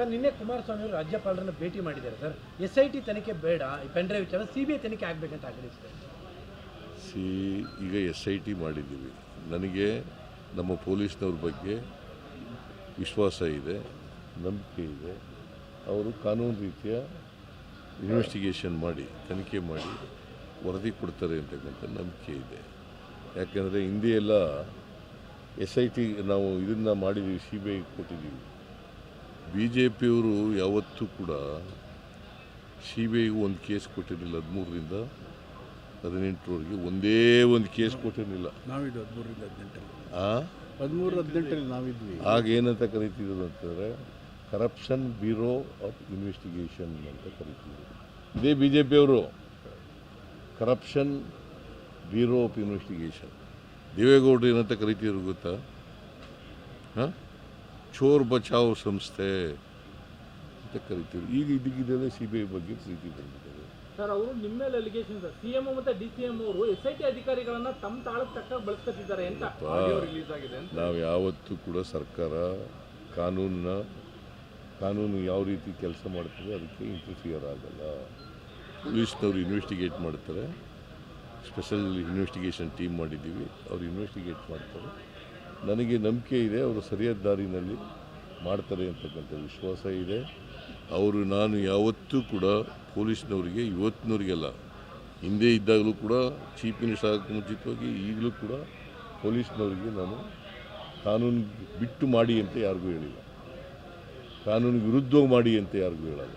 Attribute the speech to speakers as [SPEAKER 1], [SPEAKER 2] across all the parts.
[SPEAKER 1] Sir, ನಿನ್ನೆ ಕುಮಾರಸ್ವಾಮಿ ಅವರು ರಾಜ್ಯಪಾಲರನ್ನು ಭೇಟಿ ಮಾಡಿದ್ದಾರೆ ಸರ್. ಎಸ್ ಐ ಟಿ ತನಿಖೆ ಬೇಡ ಪೆನ್ ಡ್ರೈವ್ ವಿಚಾರ ಸಿ ಬಿ ಐ ತನಿಖೆ ಆಗಬೇಕಂತ ಆಗ್ರಹಿಸಿದ್ದಾರೆ
[SPEAKER 2] ಸಿ, ಈಗ ಎಸ್ ಐ ಟಿ ಮಾಡಿದ್ದೀವಿ. ನನಗೆ ನಮ್ಮ ಪೊಲೀಸ್ನವ್ರ ಬಗ್ಗೆ ವಿಶ್ವಾಸ ಇದೆ, ನಂಬಿಕೆ ಇದೆ. ಅವರು ಕಾನೂನು ರೀತಿಯ ಇನ್ವೆಸ್ಟಿಗೇಷನ್ ಮಾಡಿ, ತನಿಖೆ ಮಾಡಿ ವರದಿ ಕೊಡ್ತಾರೆ ಅಂತಕ್ಕಂಥ ನಂಬಿಕೆ ಇದೆ. ಯಾಕೆಂದರೆ ಹಿಂದೆ ಎಲ್ಲ ಎಸ್ ಐ ಟಿ ನಾವು ಇದನ್ನು ಮಾಡಿದ್ದೀವಿ ಸಿ ಬಿ ಐ ಕೊಟ್ಟಿದ್ದೀವಿ. ಬಿ ಜೆ ಪಿಯವರು ಯಾವತ್ತೂ ಕೂಡ ಸಿ ಬಿ ಐಗೂ ಒಂದು ಕೇಸ್ ಕೊಟ್ಟಿರಲಿಲ್ಲ ಹದಿಮೂರರಿಂದ ಹದಿನೆಂಟರವರೆಗೆ. ಒಂದೇ ಒಂದು ಕೇಸ್ ಕೊಟ್ಟಿರಲಿಲ್ಲ.
[SPEAKER 3] ನಾವಿದ್ದು ಹದಿಮೂರರಿಂದ ಹದಿನೆಂಟರಲ್ಲಿ.
[SPEAKER 2] ಆ?
[SPEAKER 3] ಹದಿಮೂರು ಹದಿನೆಂಟರಲ್ಲಿ ನಾವಿದ್ವಿ.
[SPEAKER 2] ಆಗ ಏನಂತ ಕರಿತಿದ್ರು ಅಂತಂದರೆ ಕರಪ್ಷನ್ ಬ್ಯೂರೋ ಆಫ್ ಇನ್ವೆಸ್ಟಿಗೇಷನ್ ಅಂತ ಕರಿತಿದ್ರು. ಇದೇ ಬಿ ಜೆ ಪಿಯವರು ಕರಪ್ಷನ್ ಬ್ಯೂರೋ ಆಫ್ ಇನ್ವೆಸ್ಟಿಗೇಷನ್ ದೇವೇಗೌಡರು ಏನಂತ ಕರಿತಿದ್ರು ಗೊತ್ತಾ? ಹಾಂ? ಚೋರ್ ಬಚಾವ್ ಸಂಸ್ಥೆ ಅಂತ ಕರಿತೀವಿ. ಈಗ ಇದಕ್ಕಿದ್ದಲ್ಲೇ ಸಿ ಬಿ ಐ ಬಗ್ಗೆ ಪ್ರೀತಿ ಬಂದಿದ್ದಾರೆ.
[SPEAKER 4] ಸರ್ ಅವರು ನಿಮ್ಮ ಮೇಲೆ ಅಲಿಗೇಷನ್ ಸರ್ ಸಿಎಂ ಮತ್ತೆ ಡಿ ಸಿ ಎಂ ಅವರು ಎಸ್ ಐ ಟಿ ಅಧಿಕಾರಿಗಳನ್ನ ತಮ್ಮ ತಾಳಕ್ಕೆ ತಕ್ಕ ಬಳಸ್ಕೊತಿದ್ದಾರೆ ಅಂತ ಆಡಿಯೋ ರಿಲೀಸ್ ಆಗಿದೆ ಅಂತ.
[SPEAKER 2] ನಾವು ಯಾವತ್ತೂ ಕೂಡ ಸರ್ಕಾರ ಕಾನೂನನ್ನ ಕಾನೂನು ಯಾವ ರೀತಿ ಕೆಲಸ ಮಾಡ್ತದೆ ಅದಕ್ಕೆ ಇಂಟರ್ಫಿಯರ್ ಆಗಲ್ಲ. ಪೊಲೀಸ್ನವ್ರು ಇನ್ವೆಸ್ಟಿಗೇಟ್ ಮಾಡ್ತಾರೆ. ಸ್ಪೆಷಲ್ ಇನ್ವೆಸ್ಟಿಗೇಷನ್ ಟೀಮ್ ಮಾಡಿದ್ದೀವಿ. ಅವ್ರು ಇನ್ವೆಸ್ಟಿಗೇಟ್ ಮಾಡ್ತಾರೆ. ನನಗೆ ನಂಬಿಕೆ ಇದೆ, ಅವರು ಸರಿಯಾದ ದಾರಿನಲ್ಲಿ ಮಾಡ್ತಾರೆ ಅಂತಕ್ಕಂಥ ವಿಶ್ವಾಸ ಇದೆ. ಅವರು ನಾನು ಯಾವತ್ತೂ ಕೂಡ ಪೊಲೀಸ್ನವರಿಗೆ, ಇವತ್ತಿನವರಿಗೆಲ್ಲ, ಹಿಂದೆ ಇದ್ದಾಗಲೂ ಕೂಡ ಚೀಫ್ ಮಿನಿಸ್ಟರ್ ಆಗೋಕ್ಕೆ ಮುಂಚಿತವಾಗಿ, ಈಗಲೂ ಕೂಡ ಪೊಲೀಸ್ನವರಿಗೆ ನಾನು ಕಾನೂನು ಬಿಟ್ಟು ಮಾಡಿ ಅಂತ ಯಾರಿಗೂ ಹೇಳಿಲ್ಲ. ಕಾನೂನು ವಿರುದ್ಧವಾಗಿ ಮಾಡಿ ಅಂತ ಯಾರಿಗೂ ಹೇಳಲ್ಲ.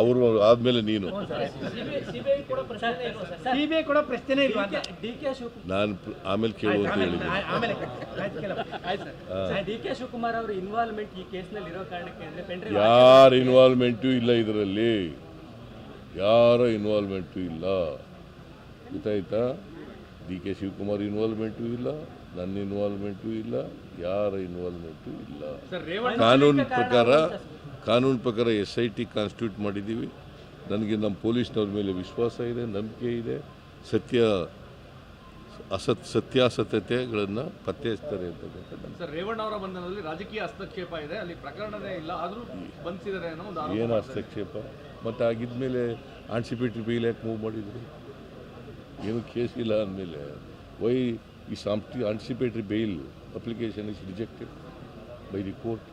[SPEAKER 2] ಅವರು ಆದ್ಮೇಲೆ ನೀನು. ನಾನು ಆಮೇಲೆ ಕೇಳು ಅಂತ ಹೇಳಿದ್ದೆ
[SPEAKER 1] ಆಮೇಲೆ ಆಯ್ತು ಕೇಳಪ್ಪ.
[SPEAKER 4] ಸರ್. ಡಿ ಶಿವಕುಮಾರ್ ಅವರ ಇನ್ವಾಲ್ವ್ಮೆಂಟ್ ಈ ಕೇಸ್ನಲ್ಲಿ ಇರೋ ಕಾರಣಕ್ಕೆ ಅಂದ್ರೆ ಪೆನ್ ಡ್ರೈವ್
[SPEAKER 2] ಯಾರ ಇನ್ವಾಲ್ವ್ಮೆಂಟು ಇಲ್ಲ ಇದರಲ್ಲಿ? ಯಾರ ಇನ್ವಾಲ್ವ್ಮೆಂಟು ಇಲ್ಲ? ಗೊತ್ತಾಯ್ತಾ? ಡಿ ಕೆ ಶಿವಕುಮಾರ್ ಇನ್ವಾಲ್ವ್ಮೆಂಟು ಇಲ್ಲ ನನ್ನ ಇನ್ವಾಲ್ವ್ಮೆಂಟು ಇಲ್ಲ ಯಾರ ಇನ್ವಾಲ್ವ್ಮೆಂಟು ಇಲ್ಲ? ಕಾನೂನು ಪ್ರಕಾರ ಕಾನೂನು ಪ್ರಕಾರ ಎಸ್ ಐ ಟಿ ಕಾನ್ಸ್ಟಿಟ್ಯೂಟ್ ಮಾಡಿದ್ದೀವಿ. ನನಗೆ ನಮ್ಮ ಪೊಲೀಸ್ನವ್ರ ಮೇಲೆ ವಿಶ್ವಾಸ ಇದೆ ನಂಬಿಕೆ ಇದೆ. ಸತ್ಯ ಅಸತ್ ಸತ್ಯಾಸತ್ಯತೆಗಳನ್ನು ಪತ್ತೆ ಹಚ್ತಾರೆ
[SPEAKER 4] ಅಂತ ರೇವಣ್ಣ ಅವರ ಬಂಧನದಲ್ಲಿ ರಾಜಕೀಯ ಹಸ್ತಕ್ಷೇಪ ಇದೆ ಅಲ್ಲಿ ಪ್ರಕರಣನೇ ಇಲ್ಲ ಆದರೂ ಬಂಧಿಸಿದ್ದಾರೆ ಅನ್ನೋ ಒಂದು ಆರೋಪ
[SPEAKER 2] ಏನು. ಹಸ್ತಕ್ಷೇಪ? ಮತ್ತು ಆಗಿದ್ಮೇಲೆ ಆನ್ಸಿಪೇಟ್ರಿ ಬೇಲ್ ಯಾಕೆ ಮೂವ್ ಮಾಡಿದ್ರು? ಏನು ಕೇಸ್ ಇಲ್ಲ ಅಂದಮೇಲೆ. ವೈ ಈ ಸಾಂಪ್ಟಿ anticipatory bail application is rejected by the court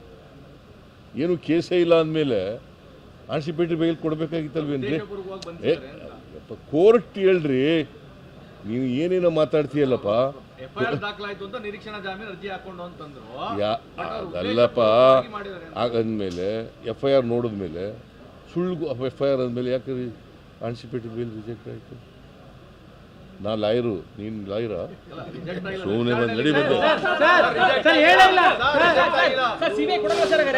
[SPEAKER 2] ಏನು ಕೇಸೇ ಇಲ್ಲ ಅಂದಮೇಲೆ ಆನ್ಸಿಪೇಟ್ರಿ ಬೈಲ್ ಕೊಡಬೇಕಾಗಿತ್ತಲ್ವೇನ್ರಿ ಕೋರ್ಟ್ ಹೇಳ್ರಿ ನೀವು ಏನೇನೋ ಮಾತಾಡ್ತೀಯಲ್ಲಪ್ಪ ಅದಲ್ಲಪ್ಪ. ಆಗಂದ್ಮೇಲೆ ಎಫ್ ಐ ಆರ್ ನೋಡಿದ್ಮೇಲೆ ಸುಳ್ಳು ಎಫ್ ಐ ಆರ್ ಅಂದಮೇಲೆ ಯಾಕೆ ಆನ್ಸಿಪೇಟೆಡ್ ಬೇಲ್ ರಿಜೆಕ್ಟ್ ಆಯಿತು ನಾ ಲಾಯರು ನೀನು ಲಾಯರ. ಸುಮ್ಮನೆ ಬಂದು ನಡಿ ಬಂದು